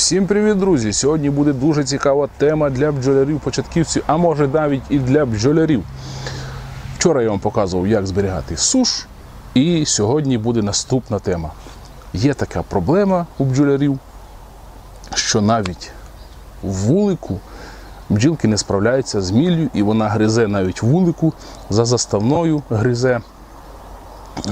Всім привіт, друзі! Сьогодні буде дуже цікава тема для бджолярів-початківців, а може навіть і для бджолярів. Вчора я вам показував, як зберігати суш, і сьогодні буде наступна тема. Є така проблема у бджолярів, що навіть вулику бджілки не справляються з міллю, і вона гризе навіть вулику за заставною гризе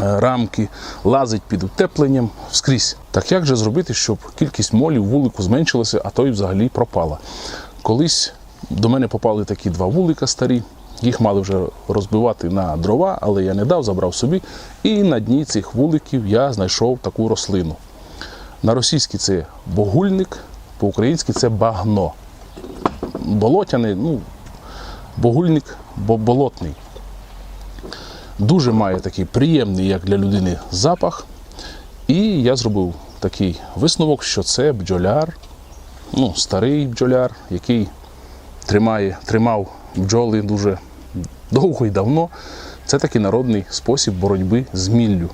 рамки, лазить під утепленням скрізь. Так як же зробити, щоб кількість молів вулику зменшилася, а то й взагалі пропала? Колись до мене попали такі два вулика старі. Їх мали вже розбивати на дрова, але я не дав, забрав собі. І на дні цих вуликів я знайшов таку рослину. На російській це богульник, по-українськи це багно. Болотяний, ну, богульник, бо болотний. Дуже має такий приємний, як для людини, запах. І я зробив такий висновок, що це бджоляр, ну, старий бджоляр, який тримає, тримав бджоли дуже довго і давно. Це такий народний спосіб боротьби з міллю.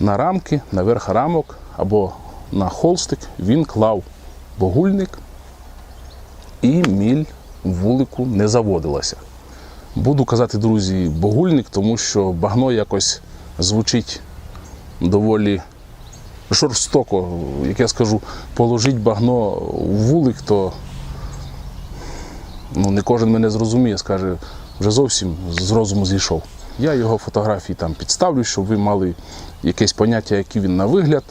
На рамки, на верх рамок або на холстик він клав богульник, і міль вулику не заводилася. Буду казати, друзі, богульник, тому що багно якось звучить доволі жорстоко. Як я скажу, положить багно в вулик, то ну, не кожен мене зрозуміє, скаже, вже зовсім з розуму зійшов. Я його фотографії там підставлю, щоб ви мали якесь поняття, який він на вигляд.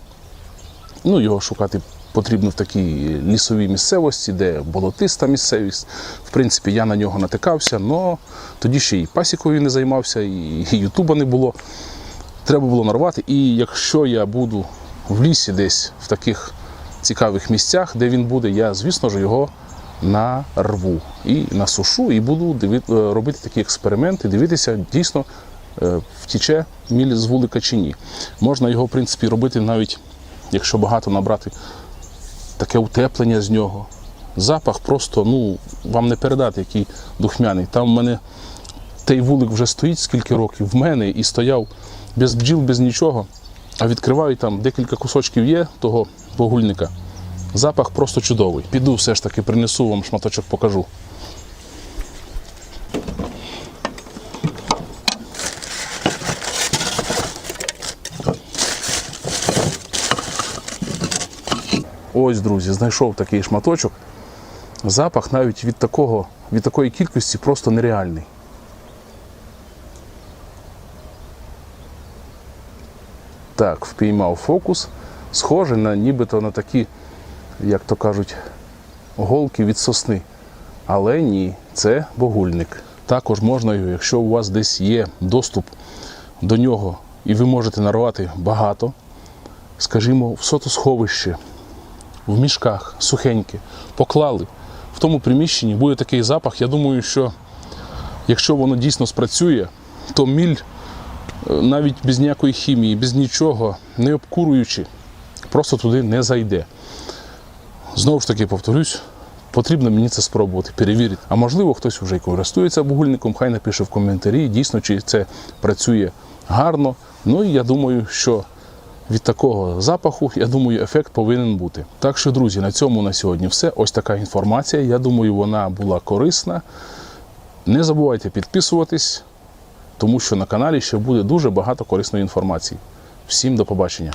Ну, його шукати потрібно в такій лісовій місцевості, де болотиста місцевість. В принципі, я на нього натикався, але тоді ще і пасікою не займався, і ютуба не було. Треба було нарвати. І якщо я буду в лісі десь в таких цікавих місцях, де він буде, я, звісно ж, його нарву і насушу, і буду е, робити такі експерименти, дивитися, дійсно е, втіче міль з вулика чи ні. Можна його, в принципі, робити навіть, якщо багато набрати таке утеплення з нього. Запах просто, ну, вам не передати, який духмяний. Там в мене той вулик вже стоїть скільки років в мене і стояв без бджіл, без нічого. А відкриваю там декілька кусочків є того вогульника. Запах просто чудовий. Піду все ж таки принесу вам шматочок, покажу. Ось, друзі, знайшов такий шматочок. Запах навіть від, такого, від такої кількості просто нереальний. Так, впіймав фокус. Схоже на нібито на такі, як то кажуть, голки від сосни. Але ні, це богульник. Також можна його, якщо у вас десь є доступ до нього і ви можете нарвати багато, скажімо, в сотосховище, в мішках сухеньке, поклали. В тому приміщенні буде такий запах. Я думаю, що якщо воно дійсно спрацює, то міль е, навіть без ніякої хімії, без нічого, не обкуруючи, просто туди не зайде. Знову ж таки, повторюсь, потрібно мені це спробувати, перевірити. А можливо, хтось вже й користується бугульником, хай напише в коментарі, дійсно, чи це працює гарно. Ну і я думаю, що від такого запаху, я думаю, ефект повинен бути. Так що, друзі, на цьому на сьогодні все. Ось така інформація. Я думаю, вона була корисна. Не забувайте підписуватись, тому що на каналі ще буде дуже багато корисної інформації. Всім до побачення!